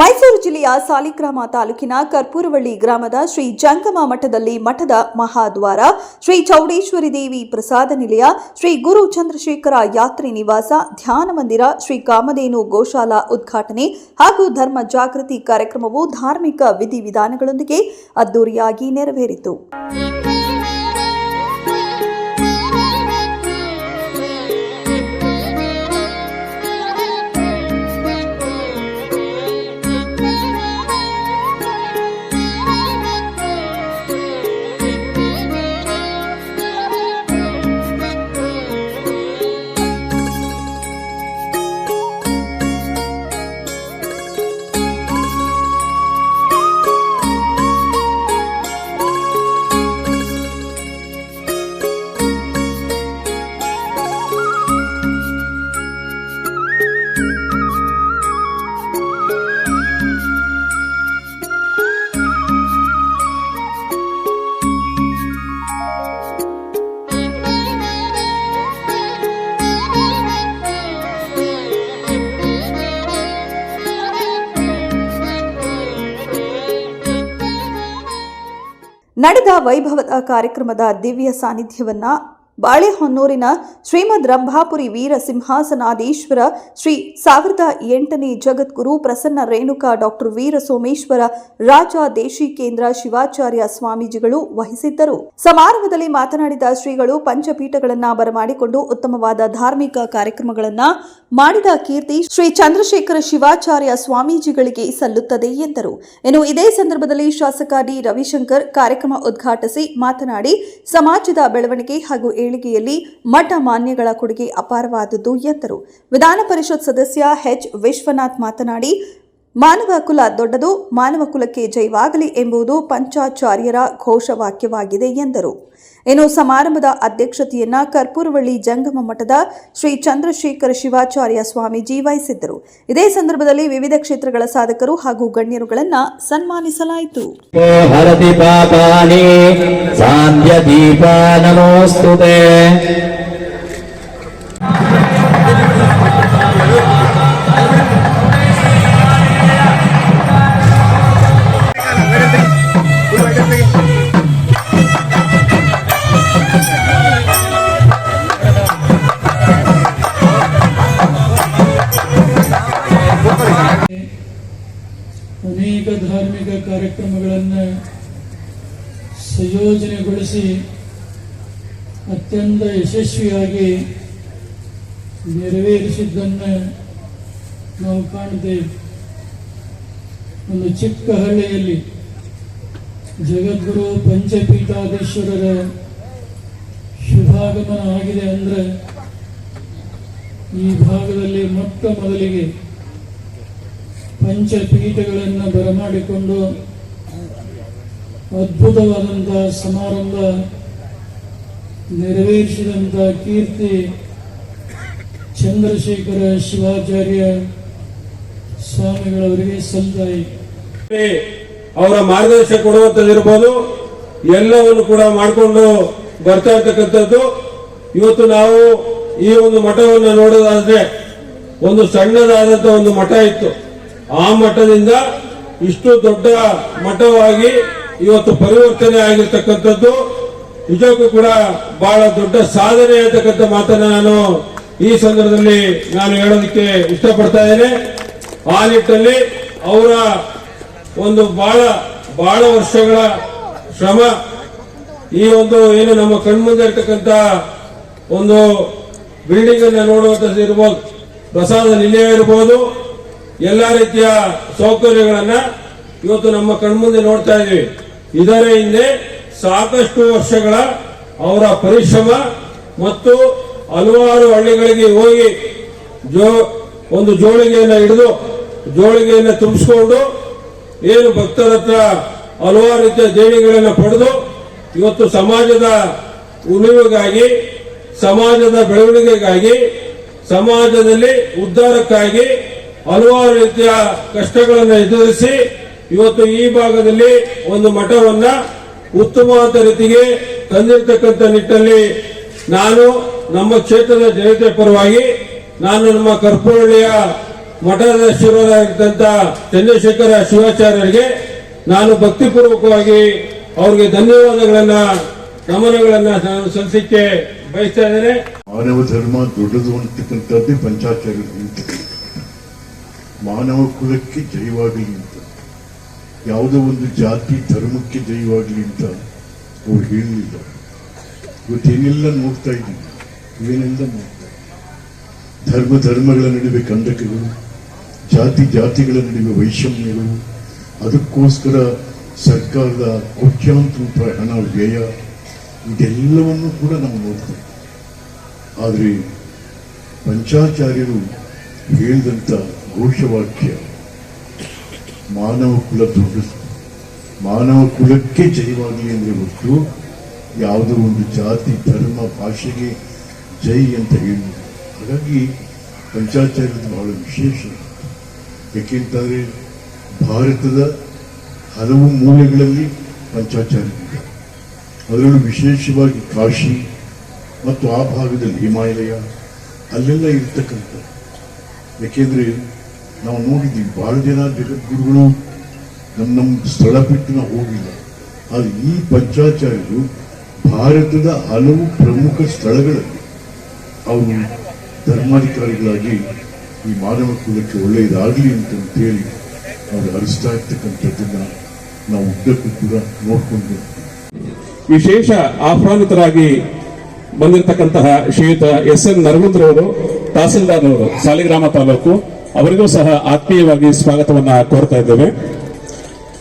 ಮೈಸೂರು ಜಿಲ್ಲೆಯ ಸಾಲಿಗ್ರಾಮ ತಾಲೂಕಿನ ಕರ್ಪೂರವಳ್ಳಿ ಗ್ರಾಮದ ಶ್ರೀ ಜಂಗಮ ಮಠದಲ್ಲಿ ಮಠದ ಮಹಾದ್ವಾರ, ಶ್ರೀ ಚೌಡೇಶ್ವರಿ ದೇವಿ ಪ್ರಸಾದ ನಿಲಯ, ಶ್ರೀ ಗುರು ಚಂದ್ರಶೇಖರ ಯಾತ್ರಿ ನಿವಾಸ, ಧ್ಯಾನ ಮಂದಿರ, ಶ್ರೀ ಕಾಮಧೇನು ಗೋಶಾಲಾ ಉದ್ಘಾಟನೆ ಹಾಗೂ ಧರ್ಮ ಜಾಗೃತಿ ಕಾರ್ಯಕ್ರಮವು ಧಾರ್ಮಿಕ ವಿಧಿವಿಧಾನಗಳೊಂದಿಗೆ ಅದ್ದೂರಿಯಾಗಿ ನೆರವೇರಿತು. ನಡೆದ ವೈಭವದ ಕಾರ್ಯಕ್ರಮದ ದಿವ್ಯ ಸಾನ್ನಿಧ್ಯವನ್ನ ಬಾಳೆಹೊನ್ನೂರಿನ ಶ್ರೀಮದ್ ರಂಭಾಪುರಿ ವೀರ ಸಿಂಹಾಸನಾಧೀಶ್ವರ ಶ್ರೀ ಸಾವಿರದ ಎಂಟನೇ ಜಗದ್ಗುರು ಪ್ರಸನ್ನ ರೇಣುಕಾ ಡಾಕ್ಟರ್ ವೀರ ಸೋಮೇಶ್ವರ ರಾಜ ದೇಶಿಕೇಂದ್ರ ಶಿವಾಚಾರ್ಯ ಸ್ವಾಮೀಜಿಗಳು ವಹಿಸಿದ್ದರು. ಸಮಾರಂಭದಲ್ಲಿ ಮಾತನಾಡಿದ ಶ್ರೀಗಳು ಪಂಚಪೀಠಗಳನ್ನು ಬರಮಾಡಿಕೊಂಡು ಉತ್ತಮವಾದ ಧಾರ್ಮಿಕ ಕಾರ್ಯಕ್ರಮಗಳನ್ನು ಮಾಡಿದ ಕೀರ್ತಿ ಶ್ರೀ ಚಂದ್ರಶೇಖರ ಶಿವಾಚಾರ್ಯ ಸ್ವಾಮೀಜಿಗಳಿಗೆ ಸಲ್ಲುತ್ತದೆ ಎಂದರು. ಇನ್ನು ಇದೇ ಸಂದರ್ಭದಲ್ಲಿ ಶಾಸಕ ಡಿ ರವಿಶಂಕರ್ ಕಾರ್ಯಕ್ರಮ ಉದ್ಘಾಟಿಸಿ ಮಾತನಾಡಿ, ಸಮಾಜದ ಬೆಳವಣಿಗೆ ಹಾಗೂ ಏಳಿಗೆಯಲ್ಲಿ ಮಠ ಮಾನ್ಯಗಳ ಕೊಡುಗೆ ಅಪಾರವಾದದ್ದು ಎಂದರು. ವಿಧಾನ ಪರಿಷತ್ ಸದಸ್ಯ ಎಚ್ ವಿಶ್ವನಾಥ್ ಮಾತನಾಡಿ ಮಾನವ ಕುಲ ದೊಡ್ಡದು, ಮಾನವ ಕುಲಕ್ಕೆ ಜೈವಾಗಲಿ ಎಂಬುದು ಪಂಚಾಚಾರ್ಯರ ಘೋಷವಾಕ್ಯವಾಗಿದೆ ಎಂದರು. ಇನ್ನು ಸಮಾರಂಭದ ಅಧ್ಯಕ್ಷತೆಯನ್ನ ಕರ್ಪೂರವಳ್ಳಿ ಜಂಗಮ ಮಠದ ಶ್ರೀ ಚಂದ್ರಶೇಖರ ಶಿವಾಚಾರ್ಯ ಸ್ವಾಮೀಜಿ ವಹಿಸಿದ್ದರು. ಇದೇ ಸಂದರ್ಭದಲ್ಲಿ ವಿವಿಧ ಕ್ಷೇತ್ರಗಳ ಸಾಧಕರು ಹಾಗೂ ಗಣ್ಯರುಗಳನ್ನ ಸನ್ಮಾನಿಸಲಾಯಿತು. ಅನೇಕ ಧಾರ್ಮಿಕ ಕಾರ್ಯಕ್ರಮಗಳನ್ನು ಸಂಯೋಜನೆಗೊಳಿಸಿ ಅತ್ಯಂತ ಯಶಸ್ವಿಯಾಗಿ ನೆರವೇರಿಸಿದ್ದನ್ನು ನಾವು ಕಾಣ್ತೇವೆ. ಒಂದು ಚಿಕ್ಕ ಹಳ್ಳಿಯಲ್ಲಿ ಜಗದ್ಗುರು ಪಂಚಪೀಠಾಧೀಶ್ವರರ ಶುಭಾಗಮನ ಆಗಿದೆ ಅಂದರೆ ಈ ಭಾಗದಲ್ಲಿ ಮೊಟ್ಟ ಮೊದಲಿಗೆ ಪಂಚಪೀಠಗಳನ್ನು ಬರಮಾಡಿಕೊಂಡು ಅದ್ಭುತವಾದಂಥ ಸಮಾರಂಭ ನೆರವೇರಿಸಿದಂಥ ಕೀರ್ತಿ ಚಂದ್ರಶೇಖರ ಶಿವಾಚಾರ್ಯ ಸ್ವಾಮಿಗಳವರಿಗೆ ಸಲ್ತಾಯಿ ಅವರ ಮಾರ್ಗದರ್ಶನ ಕೊಡುವಂಥದ್ದಿರ್ಬೋದು ಎಲ್ಲವನ್ನು ಕೂಡ ಮಾಡಿಕೊಂಡು ಬರ್ತಾ ಇರ್ತಕ್ಕಂಥದ್ದು. ಇವತ್ತು ನಾವು ಈ ಒಂದು ಮಠವನ್ನು ನೋಡೋದಾದ್ರೆ ಒಂದು ಸಣ್ಣದಾದಂಥ ಒಂದು ಮಠ ಇತ್ತು. ಆ ಮಠದಿಂದ ಇಷ್ಟು ದೊಡ್ಡ ಮಠವಾಗಿ ಇವತ್ತು ಪರಿವರ್ತನೆ ಆಗಿರ್ತಕ್ಕಂಥದ್ದು. ನಿಜಕ್ಕೂ ಕೂಡ ಬಹಳ ದೊಡ್ಡ ಸಾಧನೆ ಅಂತಕ್ಕಂಥ ಮಾತನ್ನ ನಾನು ಈ ಸಂದರ್ಭದಲ್ಲಿ ನಾನು ಹೇಳೋದಕ್ಕೆ ಇಷ್ಟಪಡ್ತಾ ಇದ್ದೇನೆ. ಆ ನಿಟ್ಟಿನಲ್ಲಿ ಅವರ ಒಂದು ಬಹಳ ಬಹಳ ವರ್ಷಗಳ ಶ್ರಮ, ಈ ಒಂದು ಏನು ನಮ್ಮ ಕಣ್ಮುಂದೆ ಇರ್ತಕ್ಕಂಥ ಒಂದು ಬಿಲ್ಡಿಂಗ್ ಅನ್ನ ನೋಡುವಂತ ಇರ್ಬೋದು, ಪ್ರಸಾದ ನಿಲಯ ಇರ್ಬೋದು ಎಲ್ಲ ರೀತಿಯ ಸೌಕರ್ಯಗಳನ್ನ ಇವತ್ತು ನಮ್ಮ ಕಣ್ಮುಂದೆ ನೋಡ್ತಾ ಇದ್ದೀವಿ. ಇದರ ಹಿಂದೆ ಸಾಕಷ್ಟು ವರ್ಷಗಳ ಅವರ ಪರಿಶ್ರಮ ಮತ್ತು ಹಲವಾರು ಹಳ್ಳಿಗಳಿಗೆ ಹೋಗಿ ಜೋ ಒಂದು ಜೋಳಿಗೆಯನ್ನ ಹಿಡಿದು ಜೋಳಿಗೆಯನ್ನ ತುಂಬಿಸ್ಕೊಂಡು ಏನು ಭಕ್ತರ ಹತ್ರ ಹಲವಾರು ರೀತಿಯ ದೇಣಿಗೆಗಳನ್ನು ಪಡೆದು ಇವತ್ತು ಸಮಾಜದ ಉಳಿವಿಗಾಗಿ, ಸಮಾಜದ ಬೆಳವಣಿಗೆಗಾಗಿ, ಸಮಾಜದಲ್ಲಿ ಉದ್ಧಾರಕ್ಕಾಗಿ ಹಲವಾರು ರೀತಿಯ ಕಷ್ಟಗಳನ್ನು ಎದುರಿಸಿ ಇವತ್ತು ಈ ಭಾಗದಲ್ಲಿ ಒಂದು ಮಠವನ್ನ ಉತ್ತಮವಾದ ರೀತಿಗೆ ತಂದಿರತಕ್ಕಂಥ ನಿಟ್ಟಲ್ಲಿ ನಾನು ನಮ್ಮ ಕ್ಷೇತ್ರದ ಜನತೆ ಪರವಾಗಿ ನಾನು ನಮ್ಮ ಕರ್ಪೂರಳ್ಳಿಯ ಮಠದ ಶಿವರಾಗಿದ್ದಂತ ಚಂದ್ರಶೇಖರ ಶಿವಾಚಾರ್ಯರಿಗೆ ನಾನು ಭಕ್ತಿಪೂರ್ವಕವಾಗಿ ಅವರಿಗೆ ಧನ್ಯವಾದಗಳನ್ನ, ನಮನಗಳನ್ನ ನಾನು ಸಲ್ಲಿಸಿಕ್ಕೆ ಬಯಸ್ತಾ ಇದ್ದೇನೆ. ಮಾನವ ಧರ್ಮ ದೊಡ್ಡದು ಅಂತಕ್ಕಂಥದ್ದೇ ಪಂಚಾಚಾರ್ಯರು ಹೇಳ್ತಾರೆ ಮಾನವ ಕುಲಕ್ಕೆ ಜಯವಾಗಲಿ ಅಂತ. ಯಾವುದೋ ಒಂದು ಜಾತಿ ಧರ್ಮಕ್ಕೆ ಜಯವಾಗಲಿ ಅಂತ ಅವ್ರು ಹೇಳಲಿಲ್ಲ ಇವತ್ತೇನೆಲ್ಲ ನೋಡ್ತಾ ಇದ್ದೀವಿ. ಏನೆಲ್ಲ ನೋಡ್ತಾ. ಧರ್ಮ ಧರ್ಮಗಳ ನಡುವೆ ಕಂದಕಗಳು, ಜಾತಿ ಜಾತಿಗಳ ನಡುವೆ ವೈಷಮ್ಯಗಳು, ಅದಕ್ಕೋಸ್ಕರ ಸರ್ಕಾರದ ಕೋಟ್ಯಾಂತರ ರೂಪಾಯಿ ಹಣ ವ್ಯಯ, ಇದೆಲ್ಲವನ್ನು ಕೂಡ ನಾವು ನೋಡ್ತೇವೆ ಆದರೆ ಪಂಚಾಚಾರ್ಯರು ಹೇಳಿದಂಥ ಘೋಷವಾಕ್ಯ. ಮಾನವ ಕುಲ ದೊಡ್ಡ ಮಾನವ ಕುಲಕ್ಕೆ ಜಯವಾಗಲಿ ಅಂದರೆ ಹೊರತು ಯಾವುದೋ ಒಂದು ಜಾತಿ, ಧರ್ಮ, ಭಾಷೆಗೆ ಜೈ ಅಂತ ಹೇಳಿ ಹಾಗಾಗಿ ಪಂಚಾಚಾರ್ಯದ ಬಹಳ ವಿಶೇಷ. ಯಾಕೆಂತಂದರೆ ಭಾರತದ ಹಲವು ಮೂಲೆಗಳಲ್ಲಿ ಪಂಚಾಚಾರ್ಯರಿದ್ದಾರೆ. ಅದರಲ್ಲೂ ವಿಶೇಷವಾಗಿ ಕಾಶಿ ಮತ್ತು ಆ ಭಾಗದಲ್ಲಿ ಹಿಮಾಲಯ, ಅಲ್ಲೆಲ್ಲ ಇರ್ತಕ್ಕಂಥ ಯಾಕೆಂದ್ರೆ ನಾವು ನೋಡಿದ್ದೀವಿ ಬಹಳ ಜನ ಜಗದ್ಗುರುಗಳು ನಮ್ಮ ನಮ್ಮ ಸ್ಥಳ ಬಿಟ್ಟು ನಾವು ಹೋಗಿಲ್ಲ. ಆದರೆ ಈ ಪಂಚಾಚಾರ್ಯರು ಭಾರತದ ಹಲವು ಪ್ರಮುಖ ಸ್ಥಳಗಳಲ್ಲಿ ಅವರು ಧರ್ಮಾಧಿಕಾರಿಗಳಾಗಿ ಈ ಮಾನವ ಕುಲಕ್ಕೆ ಒಳ್ಳೆಯದಾಗಲಿ ಅಂತಂತೇಳಿ ಅವರು ಹರಿಸ್ತಾ ಇರ್ತಕ್ಕಂಥದ್ದನ್ನ ನಾವು ಉದ್ದಕ್ಕೂ ಕೂಡ ನೋಡ್ಕೊಂಡು ವಿಶೇಷ ಆಹ್ವಾನಿತರಾಗಿ ಬಂದಿರತಕ್ಕಂತಹ ಶ್ರೀಯುತ ಎಸ್ ಎನ್ ನರಗುಂದ್ರವರು ತಹಸೀಲ್ದಾರ್ ಅವರು ಸಾಲಿಗ್ರಾಮ ತಾಲೂಕು. ಅವರಿಗೂ ಸಹ ಆತ್ಮೀಯವಾಗಿ ಸ್ವಾಗತವನ್ನು ಕೋರ್ತಾ ಇದ್ದೇವೆ.